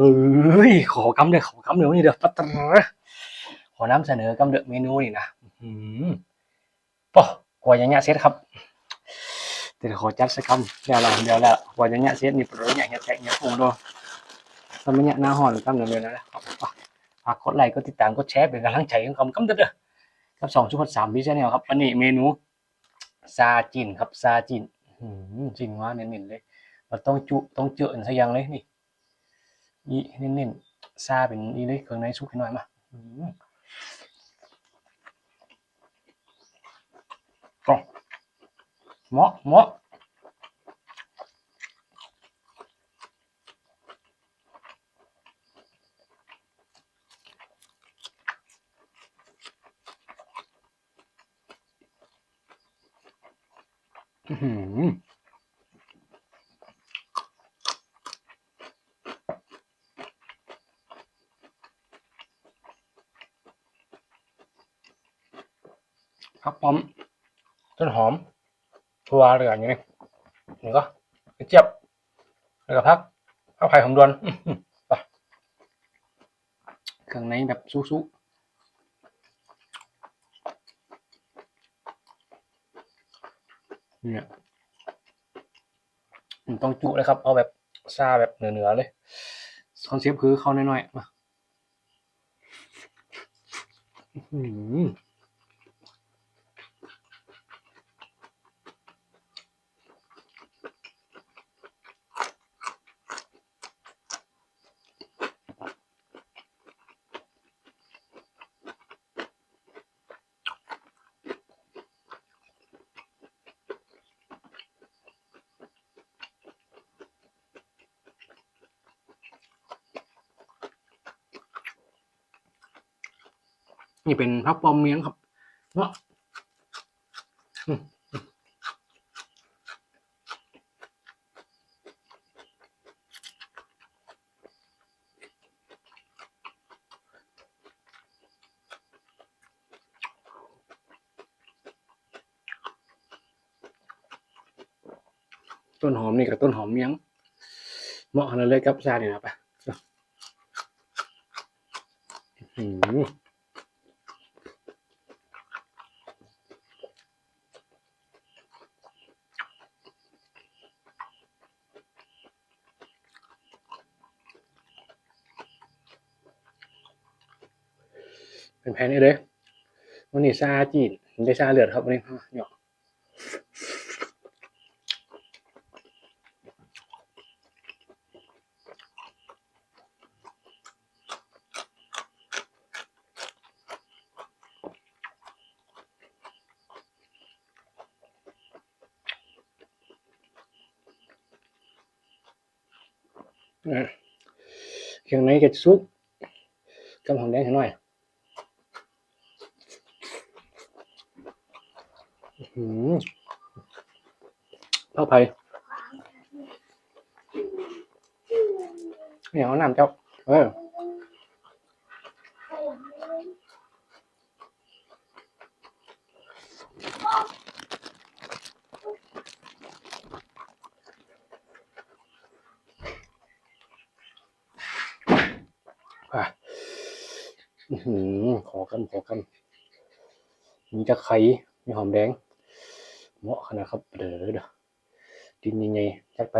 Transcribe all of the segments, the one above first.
เอ้ยขอกำเด้อขอกำเด้อนี่เด้อปัตตะขอนำเสนอกำเด้อเมนูนี่นะอืมปอกว่าอย่างเงี้ยเสร็จครับเดี๋ยวขอจัดสักคำเดี๋ยวละเดี๋ยวละกว่าอย่างเงี้ยเสร็จนี่ปรุงอย่างเงี้ยแตกเงี้ยปรุงด้วยทำมันเนี้ยหน้าห่อนกำเด้อเดี๋ยวนะครับฝากกดไลค์กดติดตามกดแชร์เป็นกำลังใจให้ผมกำเด้อเด้อครับสองชุดสามวิชาแนลครับวันนี้เมนูซาจินครับซาจินอืมจริงว่าเน้นๆเลยเราต้องจุต้องเจออันสักอย่างเลยนี่ อีเน้นๆซาเป็นอีเลยเครื่องในสุกให้หน่อยมาอืมก็เหมาะเหมาะอื้ ผักป้อมต้นหอมถั่วอะไรอย่างเงี้ยนี่ก็กระเจี๊ยบแล้วก็พักข้าวไผ่หอมดวนอื้อหือไปเครื่องในแบบซุๆเนี่ยมันต้องจุเลยครับ เอาแบบซาแบบเหนือๆเลยคอนเซ็ปต์คือเข้าน้อยๆมาอื้อ นี่เป็นพักปอมเมียงครับเนาะต้นหอมนี่กับต้นหอมเมียง เหมาะขนเลยกับชาเนี่ยนะไปอืม เป็นแผนนี้เลยวันนี้ซาจีนได้ซาเลือดครับวันนี้เนาะนะเครื่องในกับซุปกับหอมแดงหน่อย อืมเข้าไปเนียวน้ำเจ้า เอออะอื้อหือขอกันขอกันมีตะไคร้มีหอมแดง เหมาะขนาดครับเด้อเด้อดินยังไงจัดไป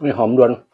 ไมีหอมดวน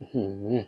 อื้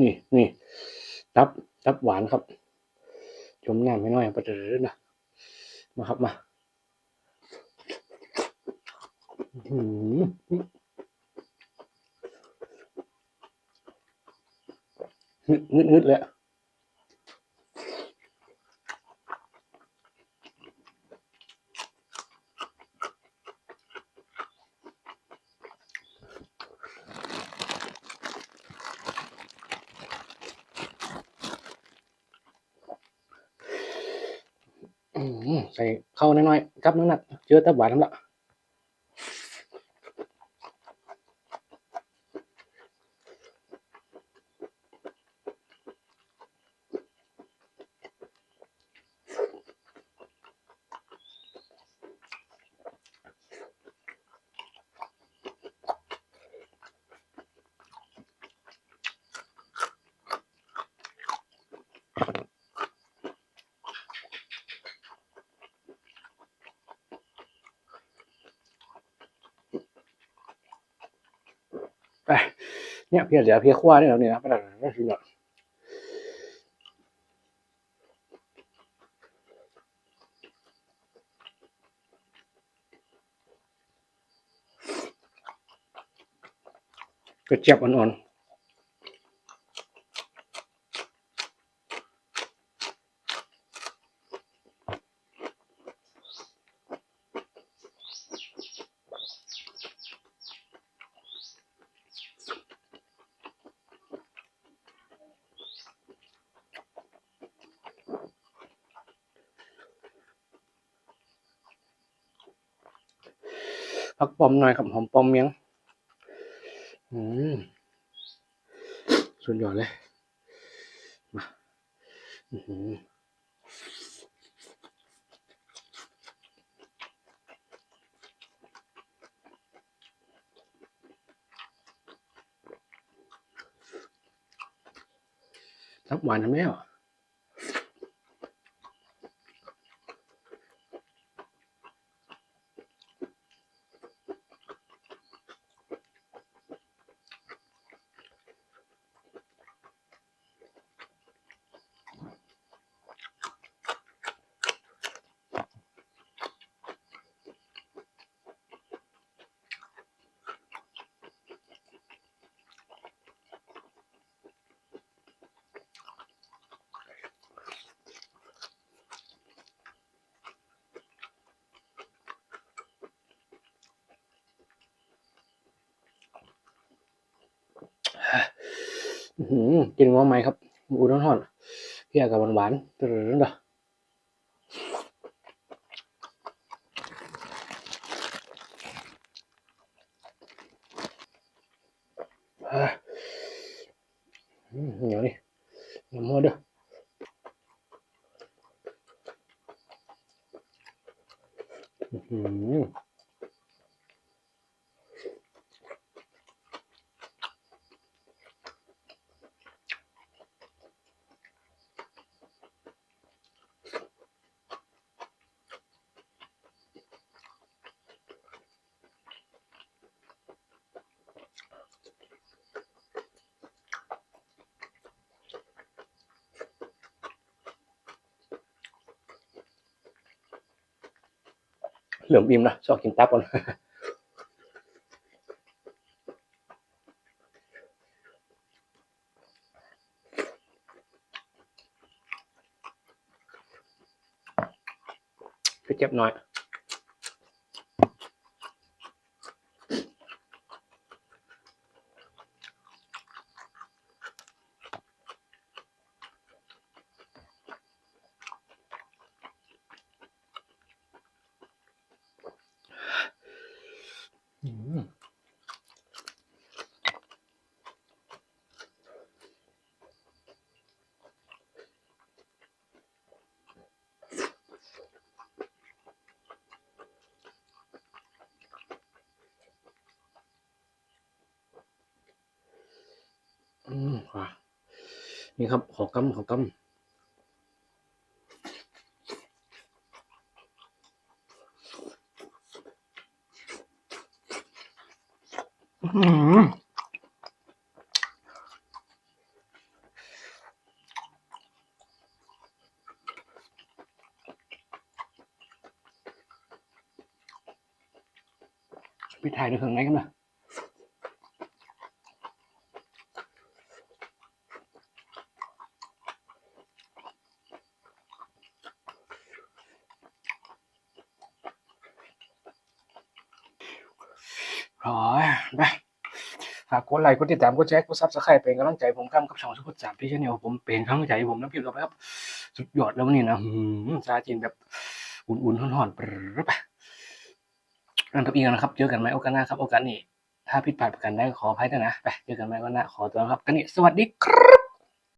นี่นี่ตับตับหวานครับจมน้ำไม่น้อยประเดือนะมาครับมาอื้อหืองึดงึดเลยอะอื้อหือ ใส่เข้าน้อยๆครับน้ำหนักเยอตับหวานทั้ำละ ไป เนี่ยเพียเหลือเพียขว้าเนี่ยแล้วเนี่ยนะประดับนั่นคือแบบกระเจี๊ยบอ่อนๆ ผักปอมหน่อยครับหอมปอมเมียง อืมสุดยอดเลย มาอื้อหือทับหวานทำแล้ว กินว่าไหมครับอูน้องทอดเพียกับหวานๆตื่นเด้ออ่าอืมเหนียวนี่เหนียวหมดเด้ออื้อหื เหลือมอิ่มนะชอบกินตับก่อนเจ็บหน่อย อืมอืมอะนี่ครับ ขอกำขอกำ ไปถ่ายด้วยเครื่องไหนกันนะร้อยไปฝากกดไลค์กดติดตามกดแชร์กดซับสไครป์เป็นกำลังใจผมครับกับช่องสุขสามพี่ชาแนลผมเป็นกำลังใจผมน้ำพิมพ์ต่อไปครับ สุดยอดแล้วนี่นะหืมซาจีนแบบอุ่นๆห่อนๆปรึ๊บ นั่งทับอีกนะครับ เจอกันไหมโอกาสหน้าครับ โอกาสนี้ ถ้าผิดพลาดประกันได้ขออภัยด้วยนะ ไป เจอกันไหมวันหน้าขอตัวครับกันนี้สวัสดีครับ